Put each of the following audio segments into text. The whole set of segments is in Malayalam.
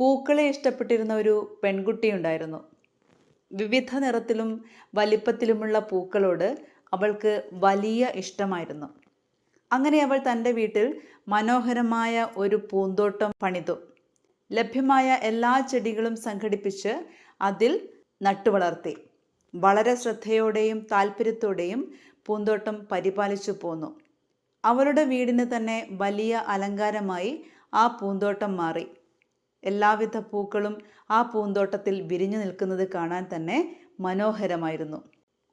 പൂക്കളെ ഇഷ്ടപ്പെട്ടിരുന്ന ഒരു പെൺകുട്ടിയുണ്ടായിരുന്നു വിവിധ നിറത്തിലും വലിപ്പത്തിലുമുള്ള പൂക്കളോട് അവൾക്ക് വലിയ ഇഷ്ടമായിരുന്നു. അങ്ങനെ അവൾ തന്റെ വീട്ടിൽ മനോഹരമായ ഒരു പൂന്തോട്ടം പണിതു. ലഭ്യമായ എല്ലാ ചെടികളും സംഘടിപ്പിച്ച് അതിൽ നട്ടുവളർത്തി. വളരെ ശ്രദ്ധയോടെയും താല്പര്യത്തോടെയും പൂന്തോട്ടം പരിപാലിച്ചു പോന്നു. അവളുടെ വീടിന് തന്നെ വലിയ അലങ്കാരമായി ആ പൂന്തോട്ടം മാറി. എല്ലാവിധ പൂക്കളും ആ പൂന്തോട്ടത്തിൽ വിരിഞ്ഞു നിൽക്കുന്നത് കാണാൻ തന്നെ മനോഹരമായിരുന്നു.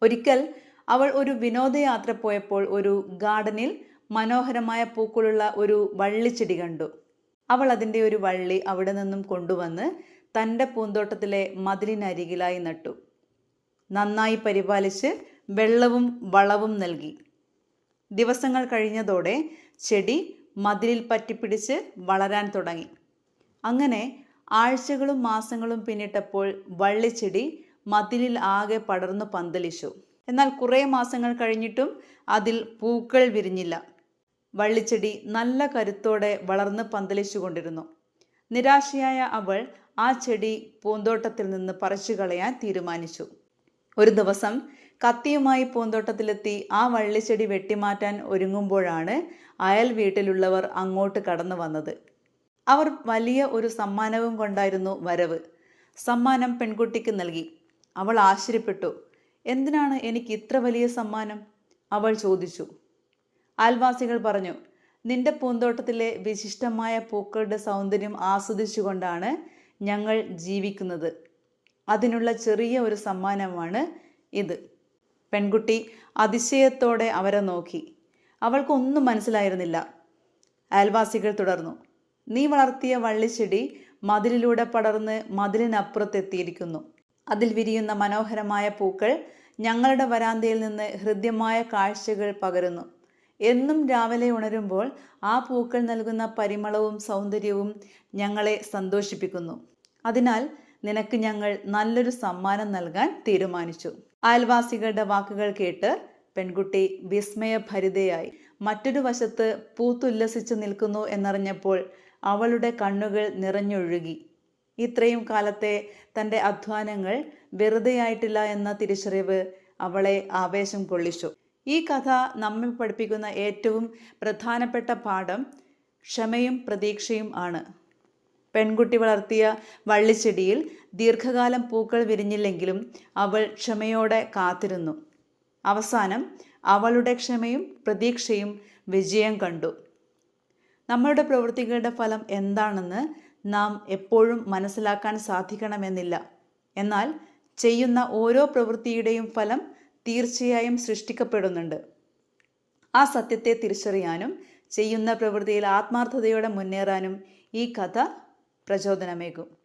ഒരിക്കൽ അവൾ ഒരു വിനോദയാത്ര പോയപ്പോൾ ഒരു ഗാർഡനിൽ മനോഹരമായ പൂക്കളുള്ള ഒരു വള്ളിച്ചെടി കണ്ടു. അവൾ അതിന്റെ ഒരു വള്ളി അവിടെ നിന്നും കൊണ്ടുവന്ന് തന്റെ പൂന്തോട്ടത്തിലെ മതിലിനരികിലായി നട്ടു. നന്നായി പരിപാലിച്ച് വെള്ളവും വളവും നൽകി. ദിവസങ്ങൾ കഴിഞ്ഞതോടെ ചെടി മതിലിൽ പറ്റിപ്പിടിച്ച് വളരാൻ തുടങ്ങി. അങ്ങനെ ആഴ്ചകളും മാസങ്ങളും പിന്നിട്ടപ്പോൾ വള്ളിച്ചെടി മതിലിൽ ആകെ പടർന്നു പന്തലിച്ചു. എന്നാൽ കുറേ മാസങ്ങൾ കഴിഞ്ഞിട്ടും അതിൽ പൂക്കൾ വിരിഞ്ഞില്ല. വള്ളിച്ചെടി നല്ല കരുത്തോടെ വളർന്ന് പന്തലിച്ചു കൊണ്ടിരുന്നു നിരാശയായ അവൾ ആ ചെടി പൂന്തോട്ടത്തിൽ നിന്ന് പറിച്ചു കളയാൻ തീരുമാനിച്ചു. ഒരു ദിവസം കത്തിയുമായി പൂന്തോട്ടത്തിലെത്തി ആ വള്ളിച്ചെടി വെട്ടിമാറ്റാൻ ഒരുങ്ങുമ്പോഴാണ് അയൽ വീട്ടിലുള്ളവർ അങ്ങോട്ട് കടന്നു വന്നത്. അവർ വലിയ ഒരു സമ്മാനവും കൊണ്ടായിരുന്നു വരവ്. സമ്മാനം പെൺകുട്ടിക്ക് നൽകി. അവൾ ആശ്ചര്യപ്പെട്ടു. എന്തിനാണ് എനിക്ക് ഇത്ര വലിയ സമ്മാനം? അവൾ ചോദിച്ചു. അയൽവാസികൾ പറഞ്ഞു നിന്റെ പൂന്തോട്ടത്തിലെ വിശിഷ്ടമായ പൂക്കളുടെ സൗന്ദര്യം ആസ്വദിച്ചുകൊണ്ടാണ് ഞങ്ങൾ ജീവിക്കുന്നത്. അതിനുള്ള ചെറിയ ഒരു സമ്മാനമാണ് ഇത്. പെൺകുട്ടി അതിശയത്തോടെ അവരെ നോക്കി. അവൾക്കൊന്നും മനസ്സിലായിരുന്നില്ല. അയൽവാസികൾ തുടർന്നു നീ വളർത്തിയ വള്ളിച്ചെടി മതിലിലൂടെ പടർന്ന് മതിലിനപ്പുറത്തെത്തിയിരിക്കുന്നു. അതിൽ വിരിയുന്ന മനോഹരമായ പൂക്കൾ ഞങ്ങളുടെ വരാന്തയിൽ നിന്ന് ഹൃദ്യമായ കാഴ്ചകൾ പകരുന്നു. എന്നും രാവിലെ ഉണരുമ്പോൾ ആ പൂക്കൾ നൽകുന്ന പരിമളവും സൗന്ദര്യവും ഞങ്ങളെ സന്തോഷിപ്പിക്കുന്നു. അതിനാൽ നിനക്ക് ഞങ്ങൾ നല്ലൊരു സമ്മാനം നൽകാൻ തീരുമാനിച്ചു. അയൽവാസികളുടെ വാക്കുകൾ കേട്ട് പെൺകുട്ടി വിസ്മയഭരിതയായി മറ്റൊരു വശത്ത് പൂത്തുല്ലസിച്ചു നിൽക്കുന്നു എന്നറിഞ്ഞപ്പോൾ അവളുടെ കണ്ണുകൾ നിറഞ്ഞൊഴുകി. ഇത്രയും കാലത്തെ തന്റെ അധ്വാനങ്ങൾ വെറുതെയായിട്ടില്ല എന്ന തിരിച്ചറിവ് അവളെ ആവേശം കൊള്ളിച്ചു. ഈ കഥ നമ്മെ പഠിപ്പിക്കുന്ന ഏറ്റവും പ്രധാനപ്പെട്ട പാഠം ക്ഷമയും പ്രതീക്ഷയും ആണ്. പെൺകുട്ടി വളർത്തിയ വള്ളിച്ചെടിയിൽ ദീർഘകാലം പൂക്കൾ വിരിഞ്ഞില്ലെങ്കിലും അവൾ ക്ഷമയോടെ കാത്തിരുന്നു. അവസാനം അവളുടെ ക്ഷമയും പ്രതീക്ഷയും വിജയം കണ്ടു. നമ്മളുടെ പ്രവൃത്തികളുടെ ഫലം എന്താണെന്ന് നാം എപ്പോഴും മനസ്സിലാക്കാൻ സാധിക്കണമെന്നില്ല. എന്നാൽ ചെയ്യുന്ന ഓരോ പ്രവൃത്തിയുടെയും ഫലം തീർച്ചയായും സൃഷ്ടിക്കപ്പെടുന്നുണ്ട്. ആ സത്യത്തെ തിരിച്ചറിയാനും ചെയ്യുന്ന പ്രവൃത്തിയിൽ ആത്മാർത്ഥതയോടെ മുന്നേറാനും ഈ കഥ പ്രചോദനമേകും.